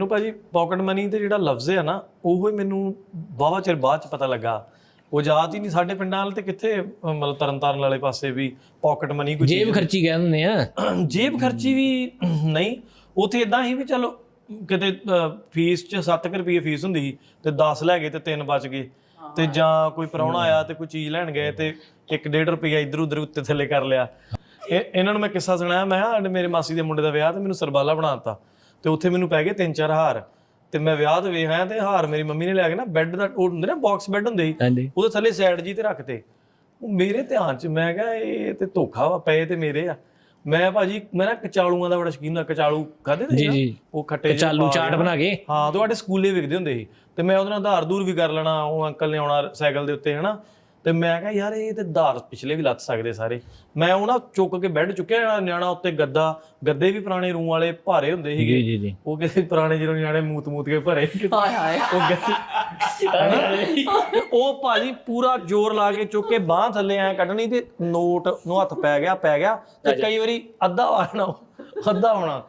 ਮੈਨੂੰ ਭਾਜੀ pocket money ਤੇ ਜਿਹੜਾ ਲਫ਼ਜ਼ ਹੈ ਨਾ ਉਹ ਹੀ ਮੈਨੂੰ ਬਾਵਾ ਚਿਰ ਬਾਅਦ ਚ ਪਤਾ ਲੱਗਾ। ਉਹ ਯਾਦ ਹੀ ਨਹੀਂ ਸਾਡੇ ਪਿੰਡਾਂ ਵਾਲੇ ਤੇ ਕਿੱਥੇ ਮਤਲਬ ਤਰਨਤਾਰਨ ਵਾਲੇ ਪਾਸੇ ਵੀ ਪਾਕਟ ਮਨੀ ਕੋਈ ਜੇਬ ਖਰਚੀ ਕਹਿ ਦਿੰਦੇ ਆ। ਜੇਬ ਖਰਚੀ ਵੀ ਨਹੀਂ। ਉਥੇ ਇਦਾਂ ਹੀ ਵੀ ਚਲੋ ਕਿਤੇ ਫੀਸ ਚ 7 ਰੁਪਏ ਫੀਸ ਹੁੰਦੀ ਸੀ ਤੇ 10 ਲੈ ਗਏ ਤੇ 3 ਬਚ ਗਏ। ਤੇ ਜਾਂ ਕੋਈ ਪ੍ਰਾਹੁਣਾ ਆਇਆ ਤੇ ਕੋਈ ਚੀਜ਼ ਲੈਣ ਗਏ ਤੇ 1.5 ਰੁਪਿਆ ਇੱਧਰ ਉੱਧਰ ਉੱਤੇ ਥੱਲੇ ਕਰ ਲਿਆ। ਇਹ ਇਹਨਾਂ ਨੂੰ ਮੈਂ ਕਿੱਸਾ ਸੁਣਾਇਆ ਮੈਂ ਮੇਰੇ ਮਾਸੀ ਦੇ ਮੁੰਡੇ ਦਾ ਵਿਆਹ ਤੇ ਮੈਨੂੰ ਸਰਬਾਲਾ ਬਣਾ ਦਿੱਤਾ। ਤੇ ਉੱਥੇ ਮੈਨੂੰ ਪੈ ਗਏ ਤਿੰਨ ਚਾਰ ਹਾਰ। ਤੇ ਮੈਂ ਵਿਆਹ ਤੇ ਵੇਖ ਆਇਆ ਤੇ ਹਾਰ ਮੇਰੀ ਮੰਮੀ ਨੇ ਲਿਆ ਕੇ ਨਾ ਬੈੱਡ ਦਾ ਉਹ ਹੁੰਦੇ ਨਾ ਬਾਕਸ ਬੈੱਡ ਹੁੰਦੇ ਸੀ ਉਹਦੇ ਥੱਲੇ ਸਾਈਡ ਜੀ ਤੇ ਰੱਖਤੇ ਉਹ ਮੇਰੇ ਧਿਆਨ ਚ ਮੈਂ ਕਿਹਾ ਇਹ ਤੇ ਧੋਖਾ ਵਾ ਪਏ ਤੇ ਮੇਰੇ ਆ। ਮੈਂ ਭਾਜੀ ਮੈਂ ਨਾ ਕਚਾਲੂਆਂ ਦਾ ਬੜਾ ਸ਼ੌਕੀਨ ਆ ਕਚਾਲੂ ਖਾਦੇ ਜੀ ਜੀ। ਉਹ ਖੱਟੇ ਜਿਹੇ ਚਾਲੂ ਪਾ ਚਾਟ ਬਣਾ ਕੇ? ਹਾਂ ਤੁਹਾਡੇ ਸਕੂਲੇ ਵਿਕਦੇ ਹੁੰਦੇ ਸੀ। ਤੇ ਮੈਂ ਉਹਦੇ ਨਾਲ ਧਾਰ ਦੂਰ ਵੀ ਕਰ ਲੈਣਾ ਉਹ ਅੰਕਲ ਨੇ ਆਉਣਾ ਸਾਈਕਲ ਦੇ ਉੱਤੇ ਹਨਾ? ਤੇ ਮੈਂ ਕਿਹਾ ਯਾਰ ਇਹ ਤੇ ਧਾਰ ਪਿਛਲੇ ਵੀ ਲੱਤ ਸਕਦੇ ਸਾਰੇ। ਮੈਂ ਉਹ ਨਾ ਚੁੱਕ ਕੇ ਬੈੱਡ ਚੁੱਕਿਆ ਨਿਆਣਾ- ਨਿਆਣਾ ਉੱਤੇ ਗੱਦਾ ਗੱਦੇ ਵੀ ਪੁਰਾਣੇ ਰੂਮ ਵਾਲੇ ਭਾਰੇ ਹੁੰਦੇ ਸੀਗੇ। ਜੀ ਜੀ ਉਹ ਕਿਸੇ ਪੁਰਾਣੇ ਜਦੋਂ ਨਿਆਣੇ ਮੂਤ ਮੂਤ ਕੇ ਭਰੇ। ਹਾਏ ਹਾਏ ਉਹ ਗੱਦੇ ਉਹ ਭਾਜੀ ਪੂਰਾ ਜ਼ੋਰ ਲਾ ਕੇ ਚੁੱਕ ਕੇ ਬਾਹ ਥੱਲੇ ਐ ਕੱਢਣੀ ਤੇ ਨੋਟ ਨੂੰ ਹੱਥ ਪੈ ਗਿਆ ਪੈ ਗਿਆ ਤੇ ਕਈ ਵਾਰੀ ਅੱਧਾ ਆਣਾ ਅੱਧਾ ਹੋਣਾ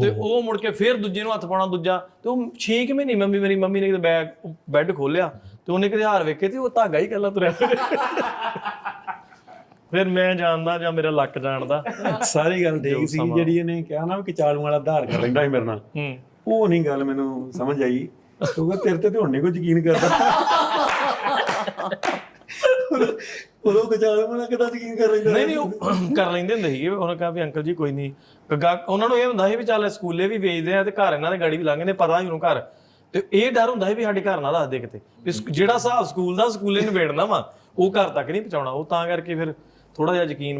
ਤੇ ਉਹ ਮੁੜ ਕੇ ਫੇਰ ਦੂਜੇ ਨੂੰ ਹੱਥ ਪਾਉਣਾ ਦੂਜਾ। ਤੇ ਉਹ 6 ਮਹੀਨੇ ਮੰਮੀ ਮੇਰੀ ਮੰਮੀ ਨੇ ਬੈਗ ਬੈੱਡ ਖੋਲਿਆ ਤੇ ਉਹਨੇ ਕਿਤੇ ਹਾਰ ਵੇਖੇ ਤੇ ਉਹ ਧਾਗਾ ਹੀ ਕੱਲਾ ਤੁਰਿਆ ਫਿਰ ਮੈਂ ਜਾਣਦਾ ਜਾਂ ਮੇਰਾ ਲੱਕ ਜਾਣਦਾ। ਸਾਰੀ ਗੱਲ ਠੀਕ ਸੀ ਜਿਹੜੀ ਇਹਨੇ ਕਿਹਾ ਨਾ ਕਿ ਚਾਲੂ ਵਾਲਾ ਆਧਾਰ ਕਰ ਲੈਂਦਾ ਸੀ ਮੇਰੇ ਨਾਲ। ਉਹ ਨਹੀਂ ਗੱਲ ਮੈਨੂੰ ਸਮਝ ਆਈ। ਕਿਉਂਕਿ ਤੇਰੇ ਤੇ ਤੇ ਹੁਣ ਨਹੀਂ ਕੋਈ ਯਕੀਨ ਕਰਦਾ। ਉਦੋਂ ਕਚਾਲ ਵਾਲਾ ਕਿਦਾਂ ਯਕੀਨ ਕਰ ਲੈਂਦਾ? ਨਹੀਂ ਨਹੀਂ ਉਹ ਕਰ ਲੈਂਦੇ ਹੁੰਦੇ ਸੀਗੇ। ਉਹਨਾਂ ਕਹਾ ਵੀ ਅੰਕਲ ਜੀ ਕੋਈ ਨਹੀਂ ਉਹਨਾਂ ਨੂੰ ਇਹ ਹੁੰਦਾ ਸੀ ਵੀ ਚੱਲ ਸਕੂਲੇ ਵੀ ਵੇਚਦੇ ਆ ਤੇ ਘਰ ਇਹਨਾਂ ਦੇ ਗਾੜੀ ਵੀ ਲੰਘਦੇ ਪਤਾ ਹੀ ਉਹਨੂੰ ਘਰ। ਤੇ ਇਹ ਡਰ ਹੁੰਦਾ ਸੀ ਵੀ ਸਾਡੇ ਘਰ ਨਾ ਦੱਸ ਦੇ ਕਿਤੇ। ਵੀ ਸਕ- ਜਿਹੜਾ ਹਿਸਾਬ ਸਕੂਲ ਦਾ, ਸਕੂਲੇ ਨਿਬੇੜਨਾ ਵਾ, ਉਹ ਘਰ ਤੱਕ ਨਹੀਂ ਪਹੁੰਚਾਉਣਾ। ਉਹ ਤਾਂ ਕਰਕੇ ਫਿਰ ਥੋੜਾ ਜਿਹਾ ਯਕੀਨ